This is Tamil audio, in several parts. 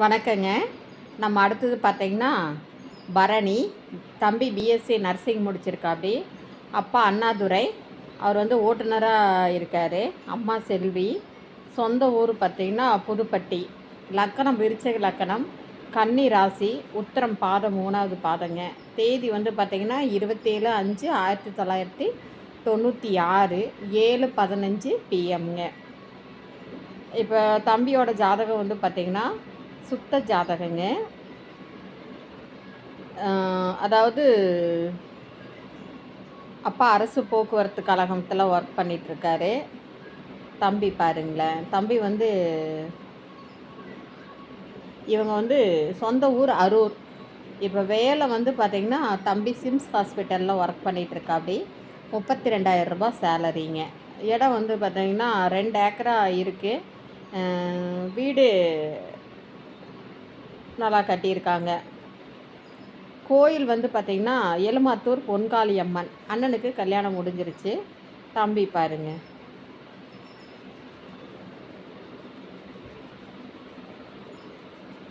வணக்கங்க. நம்ம அடுத்தது பார்த்தீங்கன்னா பரணி தம்பி பிஎஸ்சி நர்சிங் முடிச்சிருக்காப்படி அப்பா அண்ணாதுரை அவர் வந்து ஓட்டுநராக இருக்கார். அம்மா செல்வி சொந்த ஊர் பார்த்திங்கன்னா புதுப்பட்டி. லக்கணம் விருச்சக லக்கணம் கன்னி ராசி உத்தரம் பாதம் மூணாவது பாதங்க. தேதி வந்து பார்த்திங்கன்னா இருபத்தேழு அஞ்சு ஆயிரத்தி தொள்ளாயிரத்தி தொண்ணூற்றி ஆறு ஏழு பதினஞ்சு பிஎம்ங்க இப்போ தம்பியோட ஜாதகம் வந்து பார்த்திங்கன்னா சுத்த ஜாதகங்க. அதாவது அப்பா அரசு போக்குவரத்து கழகத்தில் ஒர்க் பண்ணிகிட்ருக்காரு தம்பி பாருங்களேன். தம்பி வந்து இவங்க வந்து சொந்த ஊர் அரூர். இப்போ வேலை வந்து பார்த்திங்கன்னா தம்பி சிம்ஸ் ஹாஸ்பிட்டலில் ஒர்க் பண்ணிகிட்ருக்காப்படி முப்பத்தி ரெண்டாயிரம் ரூபாய் சேலரிங்க. இடம் வந்து பார்த்திங்கன்னா ரெண்டு ஏக்கரா இருக்குது வீடு நல்லா கட்டியிருக்காங்க. கோயில் வந்து பார்த்திங்கன்னா எலுமாத்தூர் பொன்காளி அம்மன் அண்ணனுக்கு கல்யாணம் முடிஞ்சிருச்சு. தம்பி பாருங்க.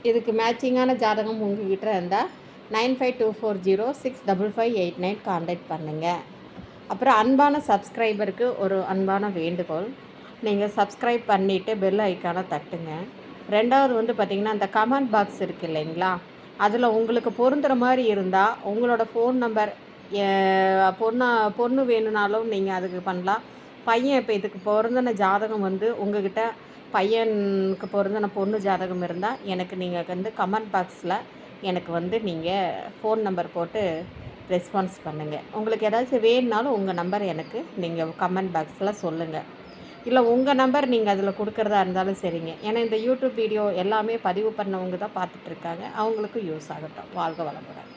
இதுக்கு மேட்சிங்கான ஜாதகம் உங்ககிட்ட இருந்தால் nine five two four zero six double five eight nine contact பண்ணுங்கள் அப்புறம் அன்பான சப்ஸ்கிரைபருக்கு ஒரு அன்பான வேண்டுகோள். நீங்கள் சப்ஸ்கிரைப் பண்ணிவிட்டு பெல் ஐக்கானை தட்டுங்க. ரெண்டாவது வந்து பார்த்திங்கன்னா அந்த கமெண்ட் பாக்ஸ் இருக்குது இல்லைங்களா? அதில் உங்களுக்கு பொருந்துகிற மாதிரி இருந்தால் உங்களோட ஃபோன் நம்பர் பொண்ணா பொண்ணு வேணும்னாலும் நீங்கள் அதுக்கு பண்ணலாம். பையன் இப்போ இதுக்கு பிறந்தன ஜாதகம் வந்து உங்ககிட்ட பையனுக்கு பிறந்தன பொண்ணு ஜாதகம் இருந்தால் எனக்கு நீங்கள் வந்து கமெண்ட் பாக்ஸில் எனக்கு வந்து நீங்கள் ஃபோன் நம்பர் போட்டு ரெஸ்பான்ஸ் பண்ணுங்கள் உங்களுக்கு ஏதாச்சும் வேணுனாலும் உங்கள் நம்பர் எனக்கு நீங்கள் கமெண்ட் பாக்ஸில் சொல்லுங்கள் இல்லை உங்கள் நம்பர் நீங்கள் அதில் கொடுக்குறதா இருந்தாலும் சரிங்க. ஏன்னா இந்த யூடியூப் வீடியோ எல்லாமே பதிவு பண்ணவங்க தான் பார்த்துட்ருக்காங்க அவங்களுக்கும் யூஸ் ஆகட்டும். வாழ்க வளமுடன்.